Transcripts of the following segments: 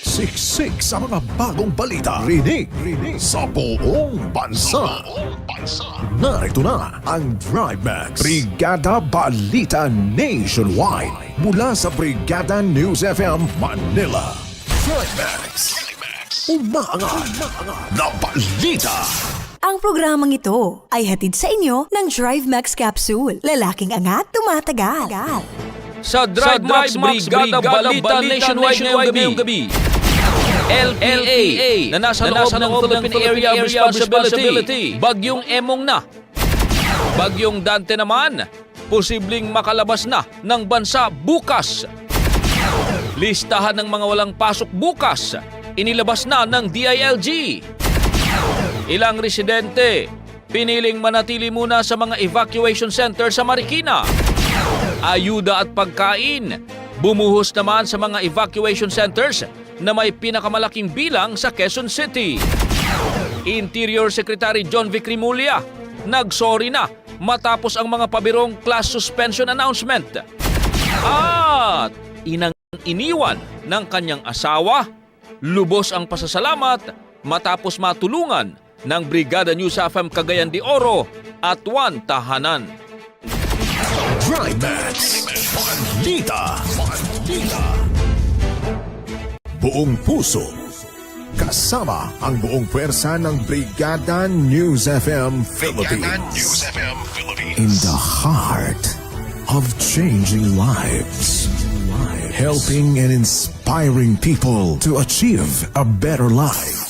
Siksik sa mga bagong balita. Rinig, rinig sa buong bansa. Narito na ang Drive Max. Brigada Balita Nationwide. Mula sa Brigada News FM Manila. Drive Max. Umaangat na balita. Ang programang ito ay hatid sa inyo ng Drive Max Capsule. Lalaking angat, tumatagal. Sa Drive, Max, Brigada, Balita, Nationwide ngayong gabi. LPA na nasa, loob ng Philippine Area of Responsibility. Bagyong Emong na. Bagyong Dante naman, posibleng makalabas na ng bansa bukas. Listahan ng mga walang pasok bukas, inilabas na ng DILG. Ilang residente, piniling manatili muna sa mga evacuation center sa Marikina. Ayuda at pagkain, bumuhos naman sa mga evacuation centers na may pinakamalaking bilang sa Quezon City. Interior Secretary John Vic Rimulya, nagsorry na matapos ang mga pabirong class suspension announcement. At inang iniwan ng kanyang asawa, lubos ang pasasalamat matapos matulungan ng Brigada News FM Cagayan de Oro at One Tahanan. Drive Max. Balita. Balita. Buong puso. Kasama ang buong pwersa ng Brigada News FM Philippines. In the heart of changing lives. Helping and inspiring people to achieve a better life.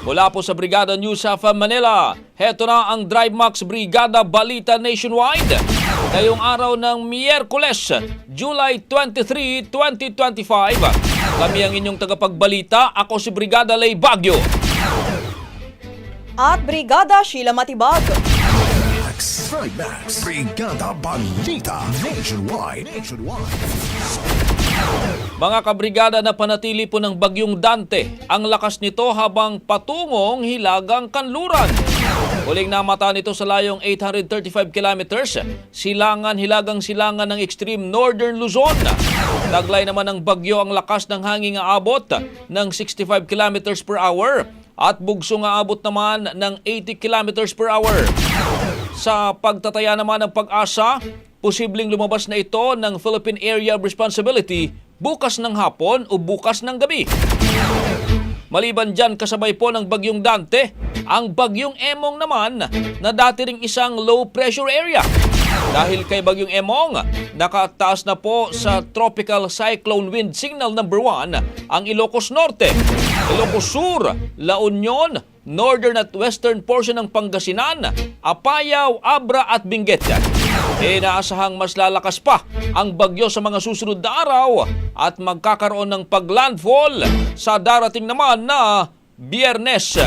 Mula po sa Brigada News of Manila, heto na ang Drive Max Brigada Balita Nationwide. Ngayong araw ng Miyerkules, July 23, 2025. Kami ang inyong tagapagbalita. Ako si Brigada Lay Bagyo. at Brigada Sheila Matibag. Max. Drive Max. Brigada Balita Nationwide. Nationwide. Mga kabrigada na panatili po ng bagyong Dante, ang lakas nito habang patungong hilagang kanluran. Huling namata nito sa layong 835 kilometers, silangan hilagang silangan ng extreme northern Luzon. Taglay naman ng bagyo ang lakas ng hangin nga abot ng 65 kilometers per hour at bugso nga abot naman ng 80 kilometers per hour. Sa pagtataya naman ng pag-asa, posibleng lumabas na ito ng Philippine Area of Responsibility bukas ng hapon o bukas ng gabi. Maliban dyan kasabay po ng bagyong Dante, ang bagyong Emong naman na dati ring isang low pressure area. Dahil kay bagyong Emong, nakataas na po sa tropical cyclone wind signal number 1 ang Ilocos Norte, Ilocos Sur, La Union, northern at western portion ng Pangasinan, Apayao, Abra at Benguet. Inaasahang mas lalakas pa ang bagyo sa mga susunod na araw at magkakaroon ng paglandfall sa darating naman na Biyernes.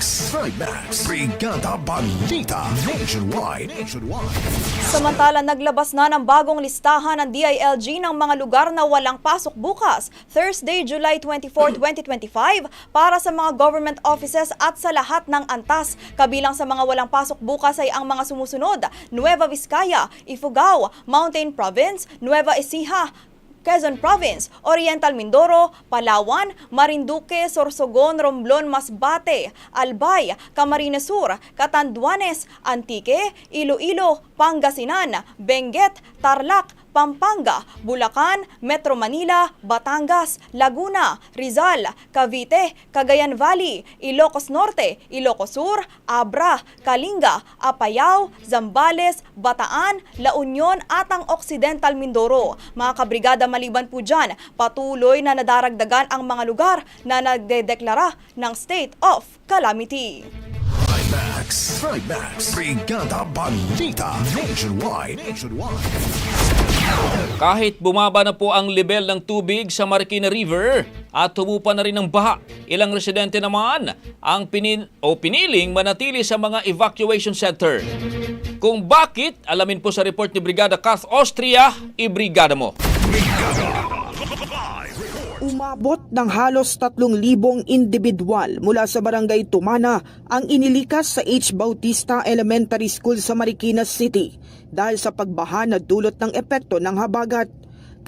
Trimax. Brigada Balita. Nationwide. Nationwide. Samantala, naglabas na ng bagong listahan ng DILG ng mga lugar na walang pasok bukas, Thursday, July 24, 2025, para sa mga government offices at sa lahat ng antas. Kabilang sa mga walang pasok bukas ay ang mga sumusunod, Nueva Vizcaya, Ifugao, Mountain Province, Nueva Ecija, Quezon Province, Oriental Mindoro, Palawan, Marinduque, Sorsogon, Romblon, Masbate, Albay, Camarines Sur, Catanduanes, Antique, Iloilo, Pangasinan, Benguet, Tarlac, Pampanga, Bulacan, Metro Manila, Batangas, Laguna, Rizal, Cavite, Cagayan Valley, Ilocos Norte, Ilocos Sur, Abra, Kalinga, Apayao, Zambales, Bataan, La Union at ang Occidental Mindoro. Mga kabrigada maliban po dyan, patuloy na nadaragdagan ang mga lugar na nagdedeklara ng state of calamity. Trimax. Trimax. Brigada Balita. Nationwide. Nationwide. Kahit bumaba na po ang level ng tubig sa Marikina River at humupa na rin ng baha, ilang residente naman ang pinin o piniling manatili sa mga evacuation center. Kung bakit, alamin po sa report ni Brigada Kath Austria, ibrigada mo. Umabot ng halos 3,000 individual mula sa barangay Tumana ang inilikas sa H. Bautista Elementary School sa Marikina City dahil sa pagbaha na dulot ng epekto ng habagat.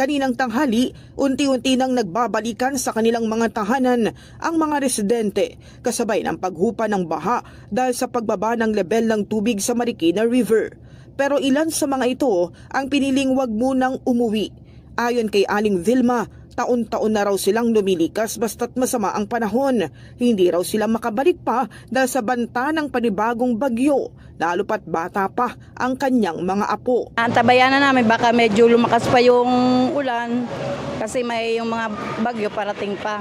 Kaninang tanghali, unti-unti nang nagbabalikan sa kanilang mga tahanan ang mga residente kasabay ng paghupa ng baha dahil sa pagbaba ng level ng tubig sa Marikina River. Pero ilan sa mga ito ang piniling wag munang umuwi. Ayon kay Aling Vilma, taon-taon na raw silang lumilikas basta't masama ang panahon. Hindi raw sila makabalik pa dahil sa banta ng panibagong bagyo, lalo pat bata pa ang kanyang mga apo. Antabayan na namin baka medyo lumakas pa yung ulan kasi may yung mga bagyo parating pa.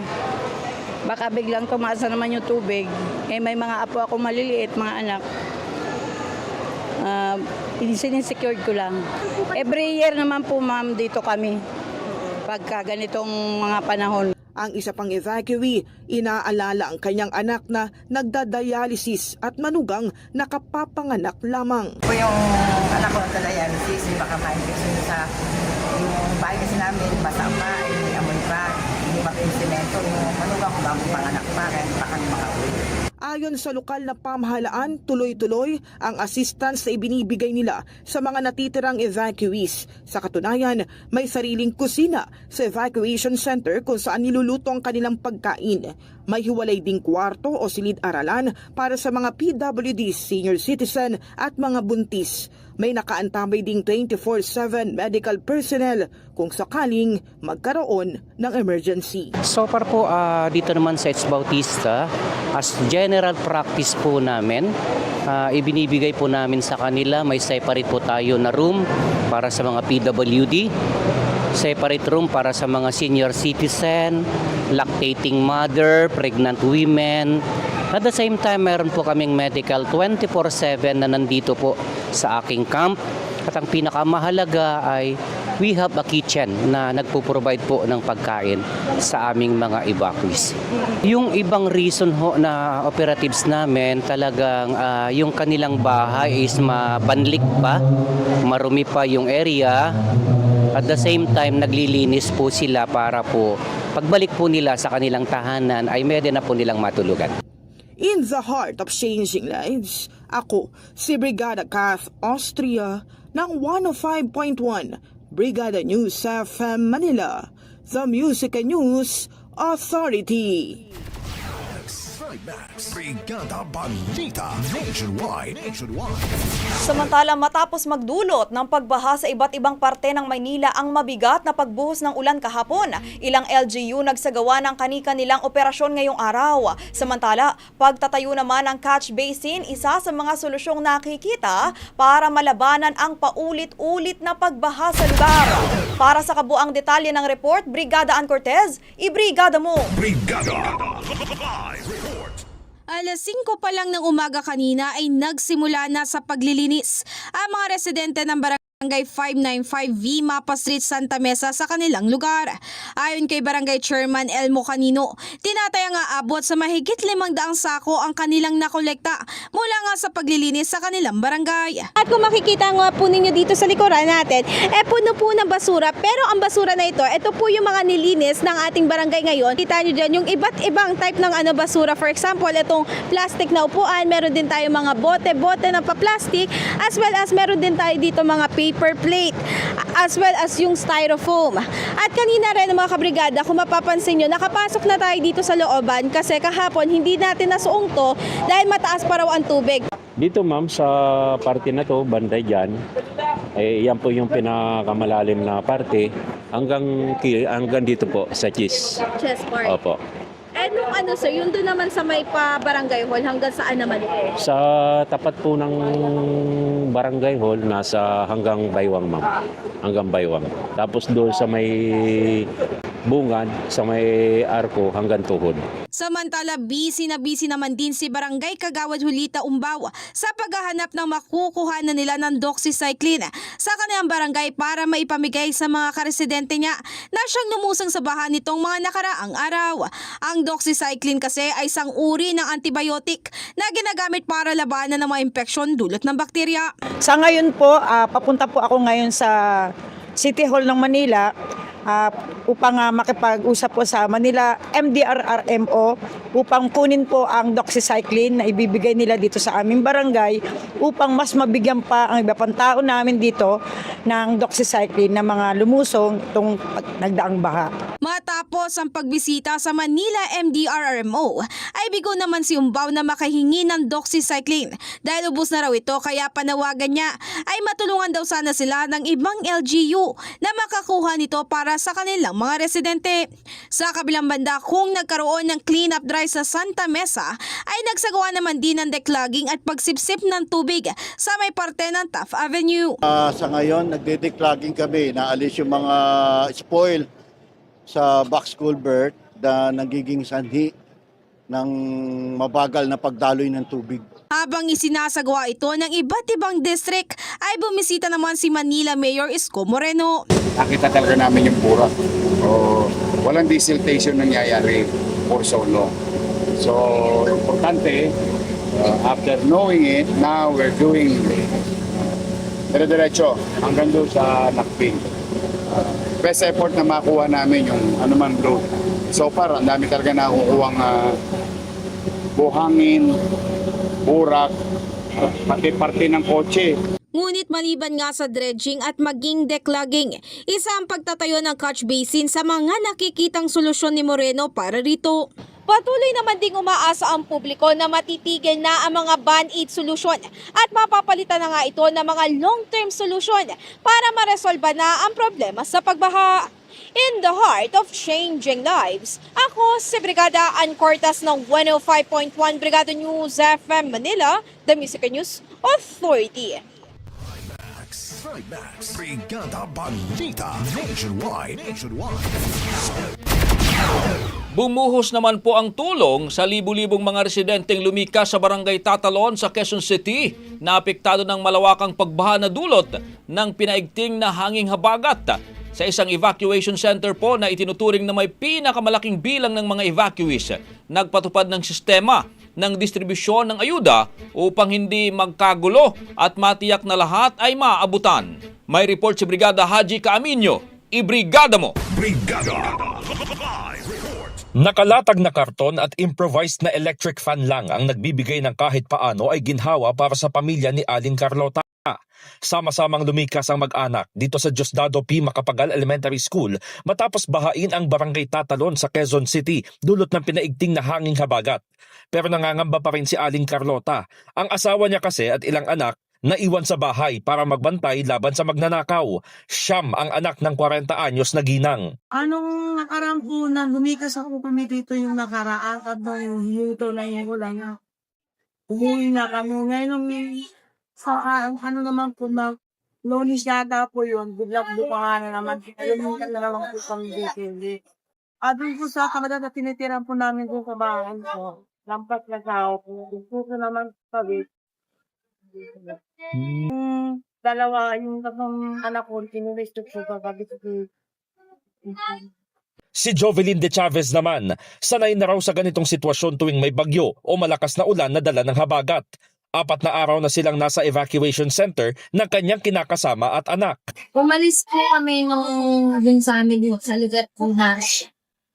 Baka biglang tumaas na naman yung tubig. Eh may mga apo ako maliliit, mga anak. Uh, sinisecured ko lang. Every year naman po ma'am dito kami. Pagka ganitong mga panahon. Ang isa pang evacuee, inaalala ang kanyang anak na nagdadialysis at manugang nakapapanganak lamang. po yung anak ko sa dialysis, yung baka ma-infection sa yung bahay kasi namin, basa pa, eh, amoy pa, hindi pa yung semento, yung manugang ko bago panganak pa, kaya baka makauwi. Ayon sa lokal na pamahalaan, tuloy-tuloy ang assistance na ibinibigay nila sa mga natitirang evacuees. Sa katunayan, may sariling kusina sa evacuation center kung saan niluluto ang kanilang pagkain. May hiwalay ding kwarto o silid-aralan para sa mga PWD, senior citizen at mga buntis. May nakaantabay ding 24-7 medical personnel kung sakaling magkaroon ng emergency. So far po ah, dito naman sa It's Bautista, as general practice po namin, ah, ibinibigay po namin sa kanila, may separate po tayo na room para sa mga PWD, separate room para sa mga senior citizen, lactating mother, pregnant women. At the same time, meron po kaming medical 24-7 na nandito po sa aking camp. At ang pinakamahalaga ay we have a kitchen na nagpo-provide po ng pagkain sa aming mga evacuees. Yung ibang reason ho na operatives namin talagang ah, yung kanilang bahay is mabanlik pa, marumi pa yung area. At the same time, naglilinis po sila para po pagbalik po nila sa kanilang tahanan ay meron na po nilang matulugan. In the heart of changing lives, ako si Brigada Kath Austria ng 105.1 Brigada News FM Manila, the Music and News Authority. Trimax. Brigada Balita Nationwide. Nationwide. Samantala matapos magdulot ng pagbaha sa iba't ibang parte ng Maynila ang mabigat na pagbuhos ng ulan kahapon, ilang LGU nagsagawa ng kani-kanilang operasyon ngayong araw. Samantala, pagtatayo naman ng catch basin, isa sa mga solusyong nakikita para malabanan ang paulit-ulit na pagbaha sa lugar. Para sa kabuang detalye ng report, Brigada Ann Cortez, ibrigada mo! Brigada. Live. Alas 5 pa lang ng umaga kanina ay nagsimula na sa paglilinis ang mga residente ng barangay 595 V Mapa Street, Santa Mesa sa kanilang lugar. Ayon kay Barangay Chairman Elmo Canino, tinatayang aabot sa mahigit 500 sako ang kanilang nakolekta mula nga sa paglilinis sa kanilang barangay. At kung makikita nga po ninyo dito sa likuran natin, eh puno po ng basura. Pero ang basura na ito, ito po yung mga nilinis ng ating barangay ngayon. Kita nyo dyan yung iba't ibang type ng ano basura. For example, itong plastic na upuan, meron din tayo mga bote-bote na pa-plastic, as well as meron din tayo dito mga paper plate, as well as yung styrofoam. At kanina rin mga kabrigada, kung mapapansin nyo, nakapasok na tayo dito sa looban kasi kahapon hindi natin nasuong to dahil mataas pa raw ang tubig. Dito ma'am sa parte na to, banday dyan, eh, yan po yung pinakamalalim na parte hanggang, hanggang dito po sa cheese. Chest part. Opo. Eh, nung ano sir, yun doon naman sa may pa barangay hall, hanggang saan naman po? Sa tapat po ng barangay hall, nasa hanggang baywang ma'am. Hanggang baywang. Tapos doon sa may bungad, sa may arko, hanggang tuhod. Samantala, busy na busy naman din si Barangay Kagawad Hulita Umbaw sa paghahanap ng makukuha na nila ng doxycycline sa kanilang barangay para maipamigay sa mga karesidente niya na siyang lumusang sa baha nitong mga nakaraang araw. Ang doxycycline kasi ay isang uri ng antibiotic na ginagamit para labanan ng mga impeksyon dulot ng bakterya. Sa ngayon po, ah, papunta po ako ngayon sa City Hall ng Manila ah, upang ah, makipag-usap po sa Manila MDRRMO upang kunin po ang doxycycline na ibibigay nila dito sa aming barangay upang mas mabigyan pa ang iba pang tao namin dito ng doxycycline na mga lumusong itong nagdaang baha. Matapos ang pagbisita sa Manila MDRRMO, ay bigo naman si Umbaw na makahingi ng doxycycline dahil ubos na raw ito kaya panawagan niya ay matulungan daw sana sila ng ibang LGU na makakuha nito para sa kanilang mga residente. Sa kabilang banda, kung nagkaroon ng cleanup drive sa Santa Mesa, ay nagsagawa naman din ng declogging at pagsipsip ng tubig sa may parte ng Taft Avenue. Ah, sa ngayon, nagde-declogging kami. Naalis yung mga spoil sa box culvert na nagiging sanhi ng mabagal na pagdaloy ng tubig. Habang isinasagawa ito ng iba't ibang district, ay bumisita naman si Manila Mayor Isko Moreno. nakita talaga namin yung pura. O, walang desiltation nangyayari for so long. So, importante, uh, after knowing it, now we're doing dire-diretso hanggang doon sa Nakping. Uh, best effort na makuha namin yung anuman road. So far, ang dami talaga nakukuha uh, buhangin, burak, pati parte ng kotse. Ngunit maliban nga sa dredging at maging declogging, isa ang pagtatayo ng catch basin sa mga nakikitang solusyon ni Moreno para rito. Patuloy naman ding umaasa ang publiko na matitigil na ang mga band-aid solusyon at mapapalitan na nga ito ng mga long-term solusyon para maresolba na ang problema sa pagbaha. In the heart of changing lives, ako si Brigada Ann Cortas ng 105.1 Brigada News FM Manila, the Music News Authority. Trimax. Brigada Balita Nationwide. Nationwide. Bumuhos naman po ang tulong sa libu-libong mga residenteng lumikas sa barangay Tatalon sa Quezon City na apektado ng malawakang pagbaha na dulot ng pinaigting na hanging habagat. Sa isang evacuation center po na itinuturing na may pinakamalaking bilang ng mga evacuees, nagpatupad ng sistema ng distribusyon ng ayuda upang hindi magkagulo at matiyak na lahat ay maabutan. May report si Brigada Haji Kaaminyo. Ibrigada mo! Brigada. Nakalatag na karton at improvised na electric fan lang ang nagbibigay ng kahit paano ay ginhawa para sa pamilya ni Aling Carlota. Sama-samang lumikas ang mag-anak dito sa Diosdado P. Macapagal Elementary School matapos bahain ang barangay Tatalon sa Quezon City dulot ng pinaigting na hanging habagat. Pero nangangamba pa rin si Aling Carlota. Ang asawa niya kasi at ilang anak naiwan sa bahay para magbantay laban sa magnanakaw. Siyam ang anak ng 40 anyos na ginang. Anong nakaraan po na lumikas ako kami dito yung nakaraan at nung minuto na yung wala na. Umuwi na kami. Ngayon sa ah, ano naman po na Lonis yata po yun, biglang buka na naman. Ayun na naman po kami dito. hindi. Doon po sa kamada na tinitiran po namin doon sa bahay po. Lampas na tao po. Po sa naman sabi. Yung dalawa, yung tatlong anak ko, tinulistok po sa gabi ko. Si Jovelyn De Chavez naman, sanay na raw sa ganitong sitwasyon tuwing may bagyo o malakas na ulan na dala ng habagat. Apat na araw na silang nasa evacuation center ng kanyang kinakasama at anak. Umalis po kami nung dun sa amin sa lugar po na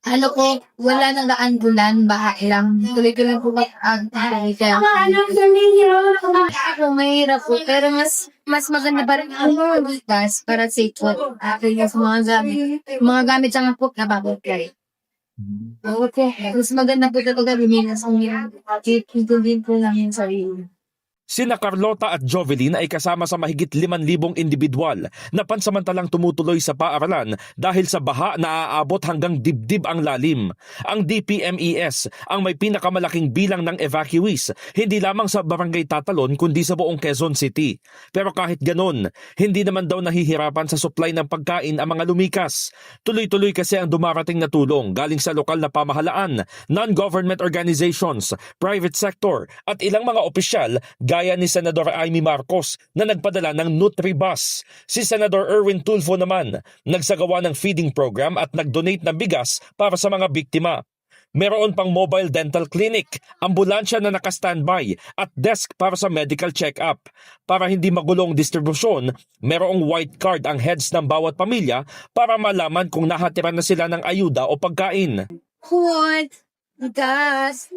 ano po, wala nang daan-bulan, bahay lang. Tuloy-tuloy po ang kaya. Ako mahirap po, pero mas mas maganda pa rin ang bukas para safe po. Akin yung sa mga gamit. Mga gamit sa mga po, nababot kayo. Okay. Mas maganda po talaga luminas ang hirap. Ito din po lang yung sarili. Sina Carlota at Jovelyn ay kasama sa mahigit 5,000 individual na pansamantalang tumutuloy sa paaralan dahil sa baha na aabot hanggang dibdib ang lalim. Ang DPMES ang may pinakamalaking bilang ng evacuees, hindi lamang sa barangay Tatalon kundi sa buong Quezon City. Pero kahit ganon, hindi naman daw nahihirapan sa supply ng pagkain ang mga lumikas. Tuloy-tuloy kasi ang dumarating na tulong galing sa lokal na pamahalaan, non-government organizations, private sector at ilang mga opisyal gaya ni Senador Amy Marcos na nagpadala ng Nutribus. Si Senador Erwin Tulfo naman nagsagawa ng feeding program at nagdonate ng bigas para sa mga biktima. Meron pang mobile dental clinic, ambulansya na naka-standby at desk para sa medical check-up. Para hindi magulong distribusyon, merong white card ang heads ng bawat pamilya para malaman kung nahatiran na sila ng ayuda o pagkain. Food, gas,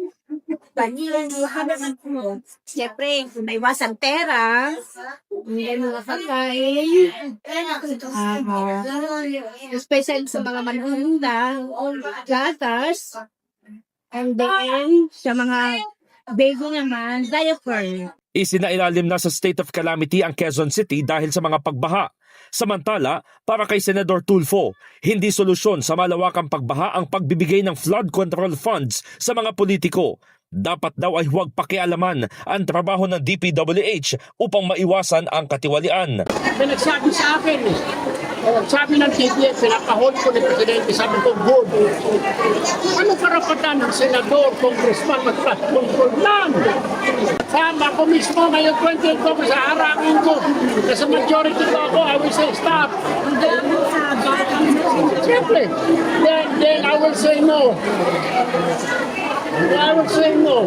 panin, halaman po. Siyempre, may iwasan pera, may mga pagkain, uh, special sa mga manununda, gatas, and then sa mga bago naman, diaper. Isinailalim na sa state of calamity ang Quezon City dahil sa mga pagbaha. Samantala, para kay Senador Tulfo, hindi solusyon sa malawakang pagbaha ang pagbibigay ng flood control funds sa mga politiko. Dapat daw ay huwag pakialaman ang trabaho ng DPWH upang maiwasan ang katiwalian. May nagsabi sa akin, eh. Sabi ng TPF, pinapahol ko ni Presidente, sabi ko, good. Ano karapatan ng senador, congressman, control lang? Sama ko mismo ngayon 20 ko sa harangin ko. Kasi majority ko ako, I will say stop. Siyempre, then, then I will say no. I will say no.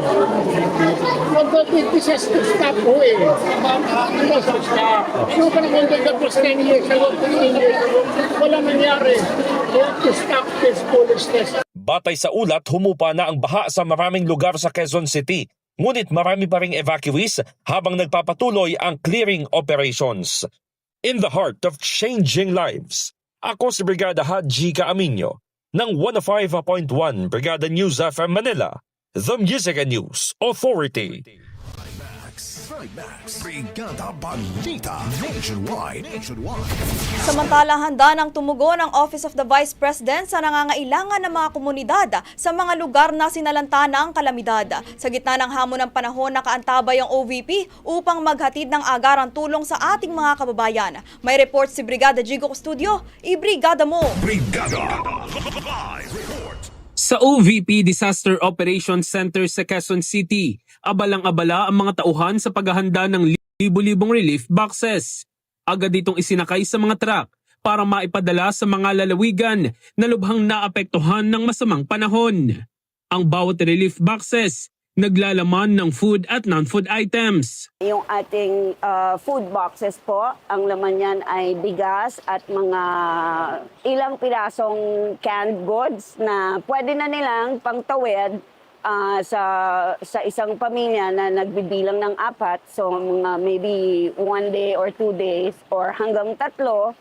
What the this has to stop eh. It has to stop. Ano ka naman doon tapos 10 years ago, 15 years ago, wala nangyari. We have to stop this foolishness. Batay sa ulat, humupa na ang baha sa maraming lugar sa Quezon City. Ngunit marami pa ring evacuees habang nagpapatuloy ang clearing operations. In the heart of changing lives, ako si Brigada Haji Kaaminyo ng 105.1 Brigada News FM Manila, the Music and News Authority. Trimax. Brigada Balita. Nationwide. Nationwide. Samantala, handa ng tumugon ang Office of the Vice President sa nangangailangan ng mga komunidad sa mga lugar na sinalanta ng kalamidad. Sa gitna ng hamon ng panahon, nakaantabay ang OVP upang maghatid ng agarang tulong sa ating mga kababayan. May report si Brigada Jigo Studio. I-brigada mo! Brigada. Live report. Sa OVP Disaster Operations Center sa Quezon City, abalang-abala ang mga tauhan sa paghahanda ng libu-libong relief boxes. Agad itong isinakay sa mga truck para maipadala sa mga lalawigan na lubhang naapektuhan ng masamang panahon. Ang bawat relief boxes naglalaman ng food at non-food items. Yung ating uh, food boxes po, ang laman niyan ay bigas at mga ilang pirasong canned goods na pwede na nilang pangtawid ah, sa sa isang pamilya na nagbibilang ng apat, so mga maybe one day or two days or hanggang tatlo,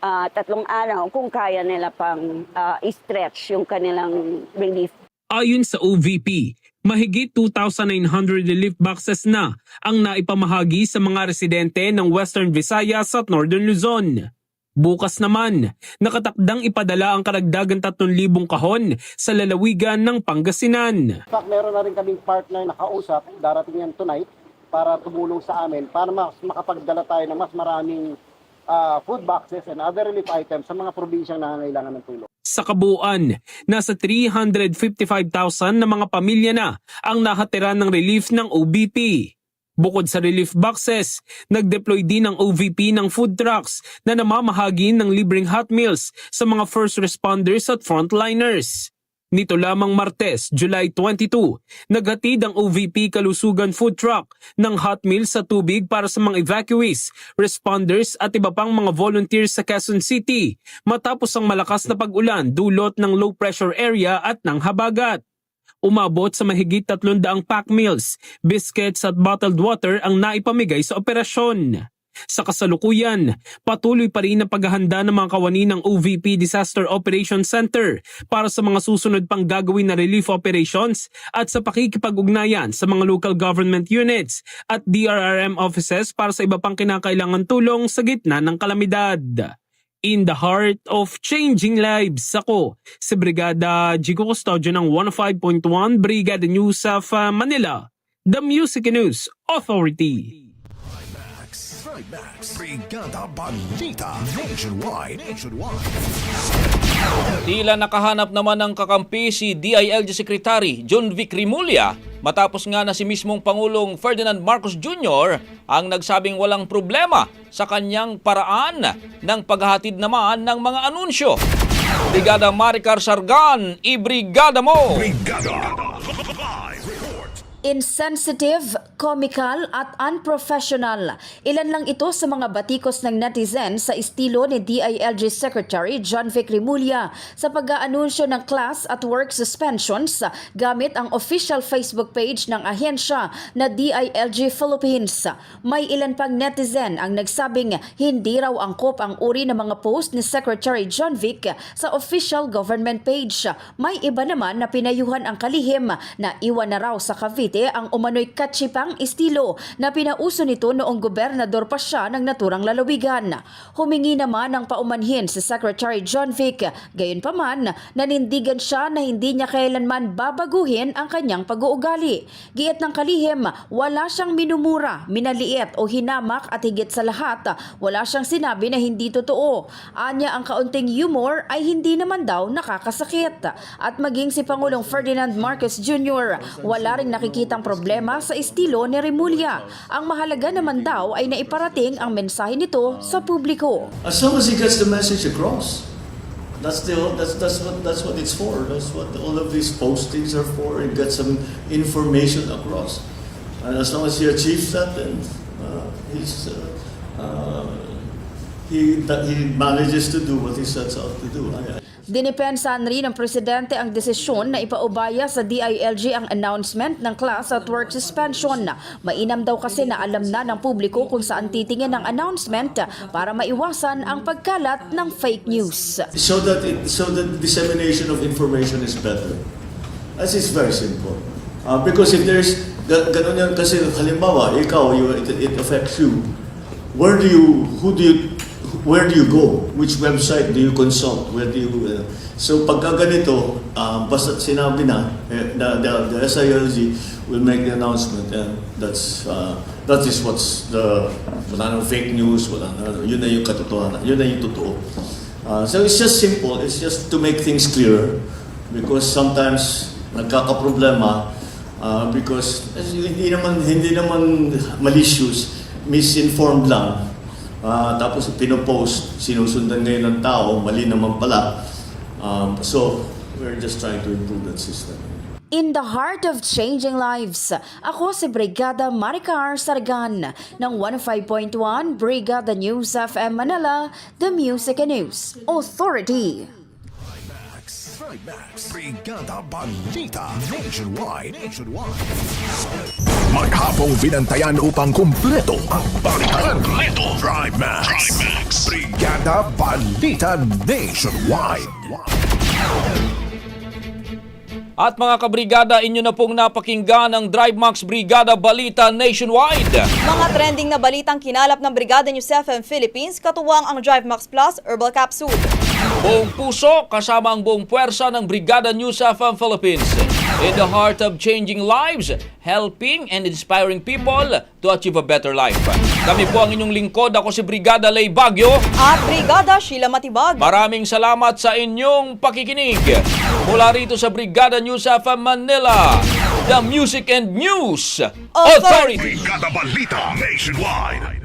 ah, tatlong araw kung kaya nila pang ah, i-stretch yung kanilang relief Ayon sa OVP, mahigit 2,900 relief boxes na ang naipamahagi sa mga residente ng Western Visayas at Northern Luzon. Bukas naman, nakatakdang ipadala ang karagdagan 3,000 kahon sa lalawigan ng Pangasinan. In fact, meron na rin kaming partner na kausap, darating yan tonight, para tumulong sa amin, para mas makapagdala tayo ng mas maraming ah, food boxes and other relief items sa mga probinsyang nangangailangan ng tulong. Sa kabuuan, nasa 355,000 na mga pamilya na ang nahatira ng relief ng OBP. Bukod sa relief boxes, nag-deploy din ang OVP ng food trucks na namamahagi ng libreng hot meals sa mga first responders at frontliners. Nito lamang Martes, July 22, naghatid ang OVP Kalusugan Food Truck ng hot meals sa tubig para sa mga evacuees, responders at iba pang mga volunteers sa Quezon City matapos ang malakas na pag-ulan dulot ng low pressure area at ng habagat. Umabot sa mahigit 300 pack meals, biscuits at bottled water ang naipamigay sa operasyon. Sa kasalukuyan, patuloy pa rin ang paghahanda ng mga kawani ng OVP Disaster Operations Center para sa mga susunod pang gagawin na relief operations at sa pakikipag-ugnayan sa mga local government units at DRRM offices para sa iba pang kinakailangan tulong sa gitna ng kalamidad. In the heart of changing lives, ako si Brigada Jigo Custodio ng 105.1 Brigada News of uh, Manila, The Music News Authority. Trimax. Brigada Balita. Nationwide. Nationwide. Tila nakahanap naman ng kakampi si DILG Secretary John Vic Rimulya matapos nga na si mismong Pangulong Ferdinand Marcos Jr. ang nagsabing walang problema sa kanyang paraan ng paghahatid naman ng mga anunsyo. Brigada Maricar Sargan, ibrigada mo! Brigada. Insensitive, comical at unprofessional. Ilan lang ito sa mga batikos ng netizen sa estilo ni DILG Secretary John Vic Rimulya sa pag-aanunsyo ng class at work suspensions gamit ang official Facebook page ng ahensya na DILG Philippines. May ilan pang netizen ang nagsabing hindi raw angkop ang uri ng mga post ni Secretary John Vic sa official government page. May iba naman na pinayuhan ang kalihim na iwan na raw sa Cavite ang umano'y katsipang estilo na pinauso nito noong gobernador pa siya ng naturang lalawigan. Humingi naman ng paumanhin si Secretary John Vic. Gayunpaman, nanindigan siya na hindi niya kailanman babaguhin ang kanyang pag-uugali. Giit ng kalihim, wala siyang minumura, minaliit o hinamak at higit sa lahat, wala siyang sinabi na hindi totoo. Anya ang kaunting humor ay hindi naman daw nakakasakit. At maging si Pangulong Ferdinand Marcos Jr., wala ring nakikitang problema sa estilo ni Remulla. Ang mahalaga naman daw ay naiparating ang mensahe nito sa publiko. As long as he gets the message across, that's the that's that's what that's what it's for. That's what all of these postings are for. And get some information across, and as long as he achieves that, then uh, he's uh, uh, he that he manages to do what he sets out to do. I, I, Dinipensahan rin ng presidente ang desisyon na ipaubaya sa DILG ang announcement ng class at work suspension. Mainam daw kasi na alam na ng publiko kung saan titingin ang announcement para maiwasan ang pagkalat ng fake news. so that it, so that dissemination of information is better. As is very simple. Uh, because if there's ga- ganun yan kasi halimbawa ikaw you, it, it affects you. Where do you who do you where do you go? Which website do you consult? Where do you uh, So pagka ganito, uh, basta sinabi na eh, the, the, the SILG will make the announcement and that's uh, that is what's the wala nang fake news, wala na, yun na yung katotohanan, yun na yung totoo. Uh, so it's just simple, it's just to make things clearer because sometimes nagkakaproblema uh, because hindi naman hindi naman malicious, misinformed lang. Uh, tapos pinopost, sinusundan ngayon ng tao, mali naman pala. Um, so, we're just trying to improve that system. In the heart of changing lives, ako si Brigada Maricar Sargan ng 105.1 Brigada News FM Manila, The Music and News Authority. Trimax. Brigada Balita. Nationwide. Nationwide. Maghapong binantayan upang kumpleto ang balikan. Kumpleto. Trimax. Trimax. Brigada Balita Nationwide. At mga kabrigada, inyo na pong napakinggan ang Drive Max Brigada Balita Nationwide. Mga trending na balitang kinalap ng Brigada News FM Philippines, katuwang ang Drive Max Plus Herbal Capsule. Buong puso kasama ang buong puwersa ng Brigada News FM Philippines. In the heart of changing lives, helping and inspiring people to achieve a better life. Kami po ang inyong lingkod. Ako si Brigada Lay Bagyo. At Brigada Sheila Matibag. Maraming salamat sa inyong pakikinig. Mula rito sa Brigada News FM Manila, the Music and News Authority. Brigada Balita Nationwide.